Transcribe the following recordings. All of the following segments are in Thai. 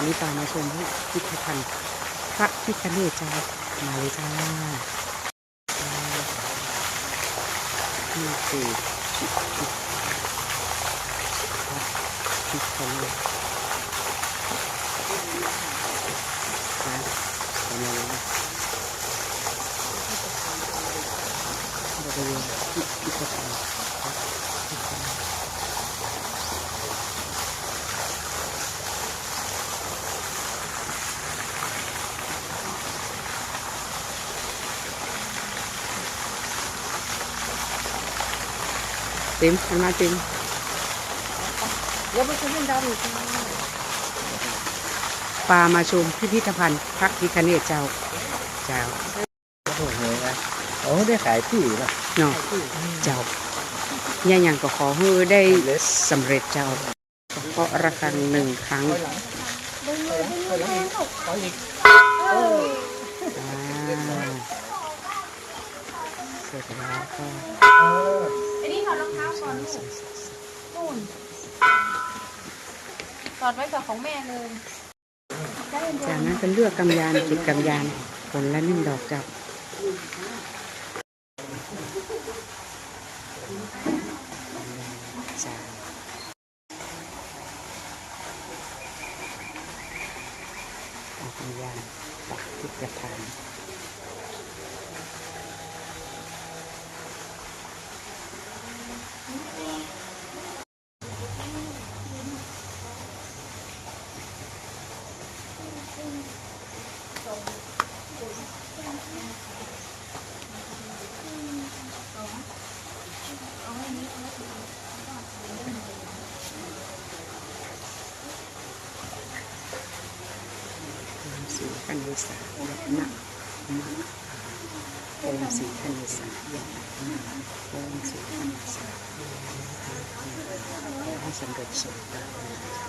วันนี้ตามมาชมที่พิพิธภัณฑ์พระพิคเนตจ้ามาเลยจ้านี่คือพิพิธภัณฑ์พระพิคเนตนะประมาณนี้นะบริเวณพิธฑ์พระพิคเนต เต็มมันมาเต็มเดี๋ยวไปซื้อเรื่องดาวอีกค่ะปลามาชมพิพิธภัณฑ์พระพิคเนตเจ้า เจ้าโอ้โหนะโอ้ได้ขายที่นะเนาะเจ้าเนี่ยอย่างก็ขอให้ได้สำเร็จเจ้าเพราะระฆังหนึ่งครั้งขออีกอ่าเสร็จแล้วก็ไอ้ นี่ถอดรองเท้าก่อนลูกนู่นถอดไว้กับของแม่เลยจากนั้นก็เลือกกำยานจิตกำยานผลและนิ่งดอกจับจ้าเอากำยานปักที่กระถาง องค์สีคั นเวสายะนะมะองค์สีคันเวสายะนะองค์สีธนเวสายะให้สำเร็จสมดัง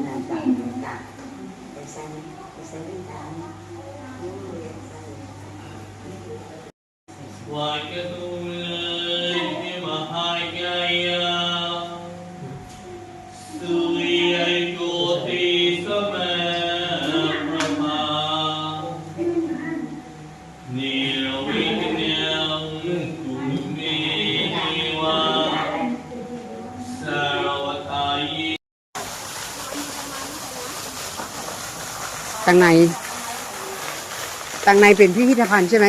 là bạn đặt để xem để xem biết ta những ตังในตังในเป็นพิพิธภัณฑ์ใช่ไหม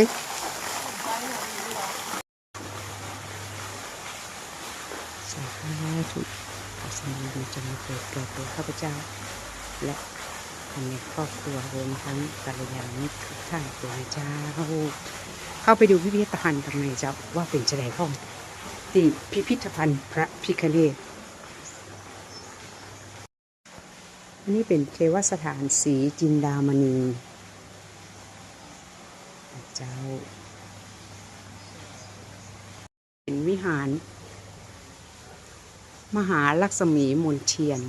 สาธุขอสมบูรจะมาเกิดเกิดตัวข้าพเจ้า และคนในครอบครัวรวมทั้งกัลยาณมิตรทุกท่านตัวเจ้า เข้าไปดูพิพิธภัณฑ์ตังในเจ้าว่าเป็นจะไดห้องที่พิพิธภัณฑ์พระพิคเนต อันนี้เป็นเทวสถานสีจินดามณี เจ้า เป็นวิหาร มหาลักษมีมนเทียน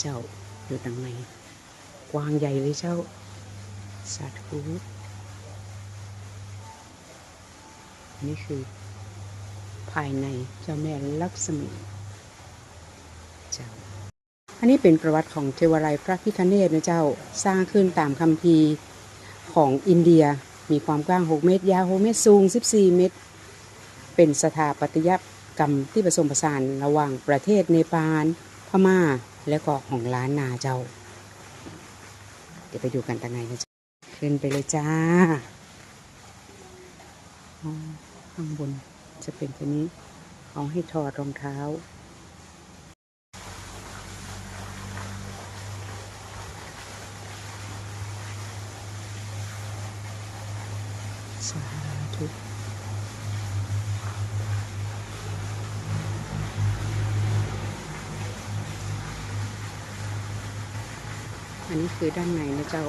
เจ้าอยู่ตรงไหนกว้างใหญ่เลยเจ้า สาธุนี่คือภายในเจ้าแม่ลักษมี เจ้า อันนี้เป็นประวัติของเทวาลัยพระพิคเนตนะเจ้าสร้างขึ้นตามคัมภีของอินเดียมีความกว้าง 6 เมตร ยาว 6 เมตร สูง 14 เมตร เป็นสถาปัตยกรรมที่ผสมผสานระหว่างประเทศเนปาล พม่า และก็ของล้านนาเจ้า เดี๋ยวไปดูกันตางในนะจ๊ะขึ้นไปเลยจ้า ข้างบนจะเป็นตัวนี้เขาให้ถอดรองเท้า สาธุ อันนี้คือด้านในนะเจ้า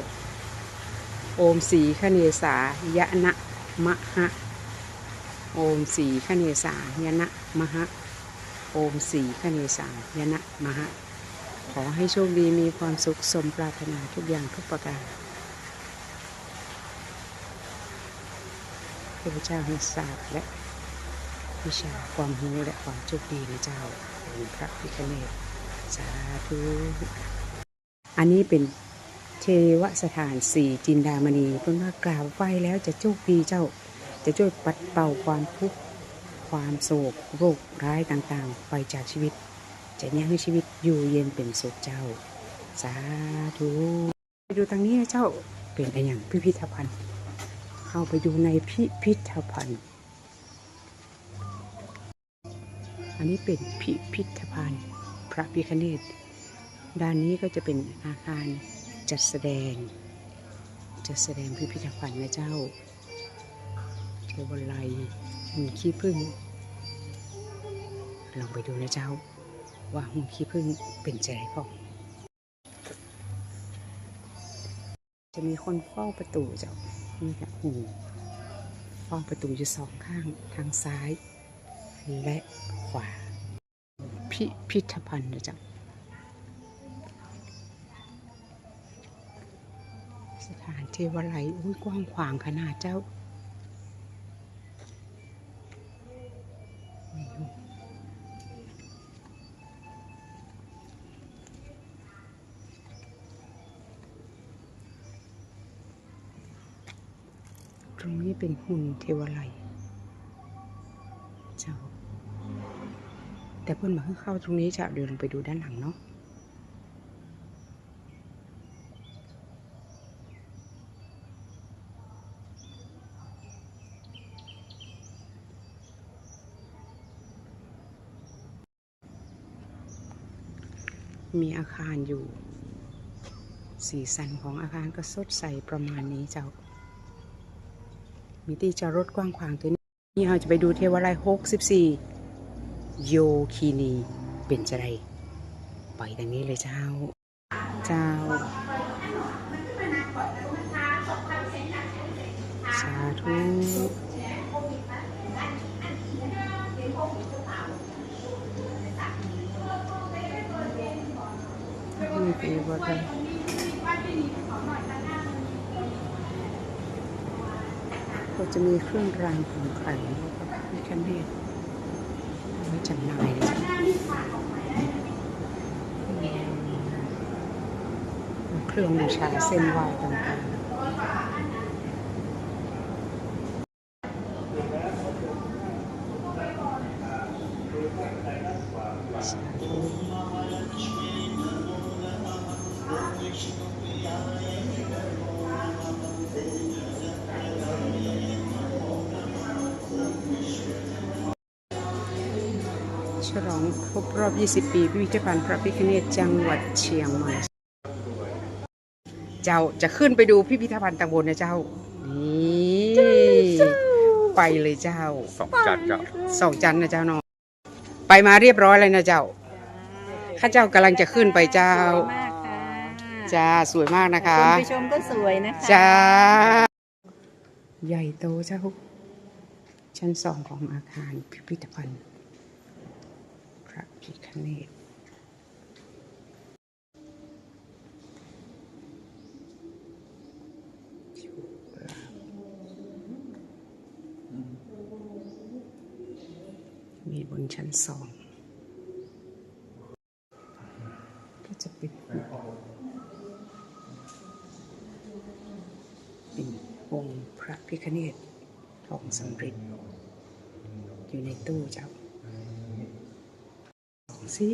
โอมสีคเนสายะนะมะฮะ โอมสีคเนสายะนะมะฮะ โอมสีคเนสายะนะมะฮะ ขอให้โชคดีมีความสุขสมปรารถนาทุกอย่างทุกประการเทพเจ้าให้ศาสตร์และวิชาความรู้และความโชคดีในเจ้าเป็นพระพิฆเนศสาธุ อันนี้เป็นเทวสถานสี่จินดามณีเพิ่นว่ากล่าวไหว้แล้วจะโชคดีเจ้า จะช่วยปัดเป่าความทุกข์ความโศกโรคร้ายต่างๆ ไปจากชีวิต จะยังให้ชีวิตอยู่เย็นเป็นสุขเจ้า สาธุไปดูทางนี้นะเจ้าเป็นอะไรอย่างพิพิธภัณฑ์เข้าไปดูในพิพิธภัณฑ์ อันนี้เป็นพิพิธภัณฑ์ พระพิคเนต ด้านนี้ก็จะเป็นอาคารจัดแสดง จัดแสดงพิพิธภัณฑ์นะเจ้าเทวไลยหุ่นขี้ผึ้งลองไปดูนะเจ้า ว่าหุ่นขี้ผึ้งเป็นใจของจะมีคนเฝ้าประตูเจ้านี่ค่ะหุ่นเฝ้าประตูอยู่สองข้างทางซ้าย และขวา พิพิธภัณฑ์นะจ๊ะสถา เทวไลอุ้ยกว้างขวางขนาดเจ้าตรงนี้เป็นหุ่นเทวไลเจ้า แต่เพื่อนมาเพิ่งเข้าตรงนี้จะเดินลงไปดูด้านหลังเนาะ มีอาคารอยู่ สีสันของอาคารก็สดใสประมาณนี้เจ้า มีที่จอดรถกว้างขวางตัวนี้นี่เราจะไปดูเทวาลัย64 โยคีนีเป็นจะไรไปทางนี้เลยเจ้า เจ้าสาธุ นี่เป็นวัดอะไรก็จะมีเครื่องรางของขลังแล้วก็มีคันเทศเอาไว้จำหน่ายเลยจ้ะเครื่องบูชาเส้นไหว้ต่างๆ ฉลองครบรอบ 20 ปี พิพิธภัณฑ์พระพิฆเนศจังหวัดเชียงใหม่ เจ้าจะขึ้นไปดูพิพิธภัณฑ์ต่างบนนะเจ้า นี่ไปเลยเจ้าสองจัดเจ้าสองจันทร์นะเจ้าเนาะไปมาเรียบร้อยเลยนะเจ้า ข้าเจ้ากำลังจะขึ้นไปเจ้ามากค่ะจ้าสวยมากนะคะคุณผู้ชมก็สวยนะคะจ้าใหญ่โตเจ้า ชั้นสองของอาคารพิพิธภัณฑ์ พิคเนศมีบนชั้นสอง ก็จะเป็นเป็นองค์พระพิฆเนศทองสำริดอยู่ในตู้เจ้า สิ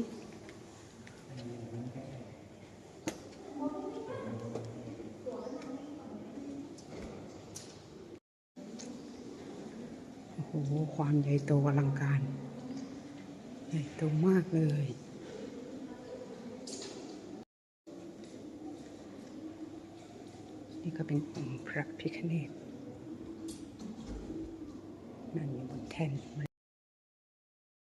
โอ้โห ความใหญ่โตอลังการ ใหญ่โตมากเลย นี่ก็เป็นองค์พระพิฆเนศนั่นอยู่บนแท่น